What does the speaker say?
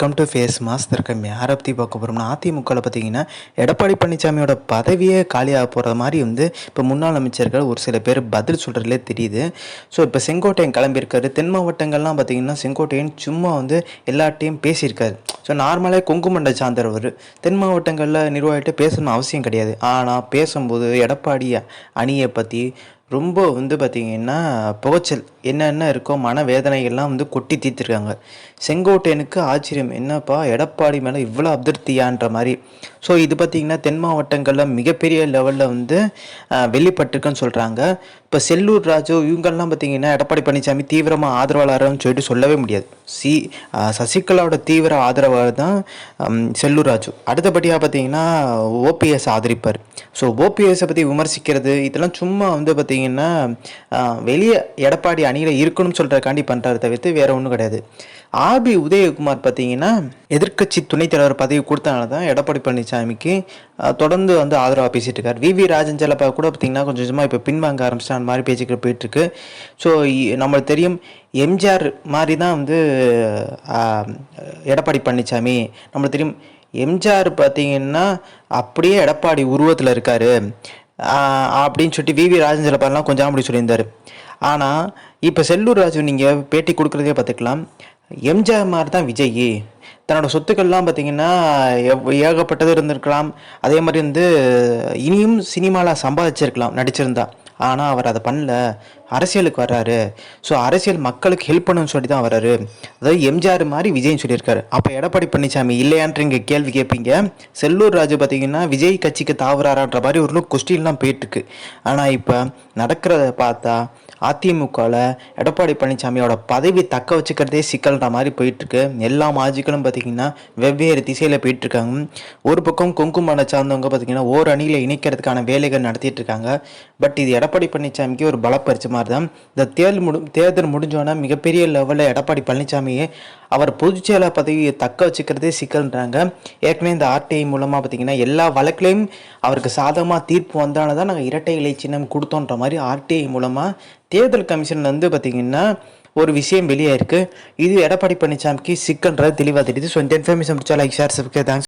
Come to face mass இருக்கம் யாரை பற்றி பார்க்க போகிறோம்னா அதிமுகவில் பார்த்தீங்கன்னா எடப்பாடி பழனிசாமியோட பதவியே காலியாக போகிற மாதிரி வந்து இப்போ முன்னாள் அமைச்சர்கள் ஒரு சில பேர் பதில் சொல்கிறதுலே தெரியுது. ஸோ இப்போ செங்கோட்டையன் கிளம்பியிருக்காரு. தென் மாவட்டங்கள்லாம் பார்த்தீங்கன்னா செங்கோட்டையன் சும்மா வந்து எல்லாட்டையும் பேசியிருக்காரு. ஸோ நார்மலாக கொங்குமண்டை சார்ந்தவர். தென் மாவட்டங்களில் நிர்வாகிகிட்ட பேசணும் அவசியம் கிடையாது. ஆனால் பேசும்போது எடப்பாடி அணியை பற்றி ரொம்ப வந்து பார்த்திங்கன்னா புகைச்சல் என்னென்ன இருக்கோ மன வேதனைகள்லாம் வந்து கொட்டி தீர்த்துருக்காங்க. செங்கோட்டையனுக்கு ஆச்சரியம். என்னப்பா எடப்பாடி மேலே இவ்வளோ அதிருப்தியான்ற மாதிரி. ஸோ இது பார்த்திங்கன்னா தென் மாவட்டங்களில் மிகப்பெரிய லெவலில் வந்து வெளிப்பட்டிருக்குன்னு சொல்கிறாங்க இப்போ செல்லூர் ராஜு இவங்கெல்லாம் பார்த்திங்கன்னா எடப்பாடி பழனிசாமி தீவிரமாக ஆதரவாளர்னு சொல்லிட்டு சொல்லவே முடியாது. சி சசிகலாவோட தீவிர ஆதரவாளர் தான் செல்லூர் ராஜு. அடுத்தபடியாக பார்த்தீங்கன்னா ஓபிஎஸ் ஆதரிப்பார். ஸோ ஓபிஎஸை பற்றி விமர்சிக்கிறது இதெல்லாம் சும்மா வந்து பார்த்திங்கன்னா வெளியே எடப்பாடி அணியில் இருக்கணும்னு சொல்கிறக்காண்டி பண்ணுறாரு தவிர்த்து வேறு ஒன்றும் கிடையாது. ஆர்பி உதயகுமார் பார்த்தீங்கன்னா எதிர்க்கட்சி துணைத் தலைவர் பதவி கொடுத்தனால தான் எடப்பாடி பழனிசாமிக்கு தொடர்ந்து வந்து ஆதரவாக பேசிட்டு இருக்கார். வி. வி. ராஜன் செல்லப்பா கூட பார்த்தீங்கன்னா கொஞ்சம் கொஞ்சமாக இப்போ பின்வாங்க ஆரம்பிச்சிட்டு அந்த மாதிரி பேச்சுக்கள் போயிட்டுருக்கு. ஸோ நம்மளுக்கு தெரியும் எம்ஜிஆர் மாதிரி தான் வந்து எடப்பாடி பழனிசாமி. நம்மளுக்கு தெரியும் எம்ஜிஆர் பார்த்தீங்கன்னா அப்படியே எடப்பாடி உருவத்தில் இருக்கார். அப்படின்னு சொல்லிட்டு விவி ராஜன் செல்லப்பாலாம் கொஞ்சம் அப்படி சொல்லியிருந்தார். ஆனால் இப்போ செல்லூர் ராஜு நீங்கள் பேட்டி கொடுக்குறதே பார்த்துக்கலாம். எம்ஜிஆர் மாதிரி தான் விஜய். தன்னோட சொத்துக்கள்லாம் பார்த்தீங்கன்னா எவ்- ஏகப்பட்டது இருந்திருக்கலாம். அதே மாதிரி வந்து இனியும் சினிமாவில் சம்பாதிச்சிருக்கலாம் நடிச்சிருந்தா. ஆனால் அவர் அதை பண்ணல. அரசியலுக்கு வர்றாரு. ஸோ அரசியல் மக்களுக்கு ஹெல்ப் பண்ணணும்னு சொல்லி தான் வர்றாரு. அதாவது எம்ஜிஆர் மாதிரி விஜய்னு சொல்லியிருக்காரு. அப்போ எடப்பாடி பழனிசாமி இல்லையான்ற இங்கே கேள்வி கேட்பீங்க செல்லூர் ராஜு பார்த்தீங்கன்னா விஜய் கட்சிக்கு தாவுறாரான்ற மாதிரி ஒரு கொஸ்டின்லாம் போயிட்டுருக்கு. ஆனால் இப்போ நடக்கிறத பார்த்தா அதிமுகவில் எடப்பாடி பழனிசாமியோட பதவி தக்க வச்சுக்கிறதே சிக்கல்ன்ற மாதிரி போயிட்டுருக்கு. எல்லா மாஜிக்களும் பார்த்தீங்கன்னா வெவ்வேறு திசையில் போயிட்டுருக்காங்க. ஒரு பக்கம் கொங்கு சார்ந்தவங்க பார்த்தீங்கன்னா ஓர் அணியில் இணைக்கிறதுக்கான வேலைகள் நடத்திட்டு இருக்காங்க. பட் இது எடப்பாடி பழனிசாமிக்கு ஒரு பலப்பரிச்சமாக மாதிரி தான் இந்த தேர்தல் முடி தேர்தல் முடிஞ்சோன்னா மிகப்பெரிய லெவலில் எடப்பாடி பழனிசாமியை அவர் பொதுச்செயலாளர் பதவியை தக்க வச்சுக்கிறதே சிக்கல்ன்றாங்க. ஏற்கனவே இந்த ஆர்டிஐ மூலமாக பார்த்தீங்கன்னா எல்லா வழக்குலையும் அவருக்கு சாதகமாக தீர்ப்பு வந்தாலும் தான் நாங்கள் இரட்டை இலை சின்னம் கொடுத்தோன்ற மாதிரி ஆர்டிஐ மூலமாக தேர்தல் கமிஷன்ல வந்து பார்த்தீங்கன்னா ஒரு விஷயம் வெளியே இது எடப்பாடி பழனிசாமிக்கு சிக்கல்ன்றது தெளிவாக தெரியுது. ஸோ இந்த இன்ஃபர்மேஷன் பிடிச்சா லைக் ஷேர் சப்ஸ்கிரைப் தேங்க்ஸ்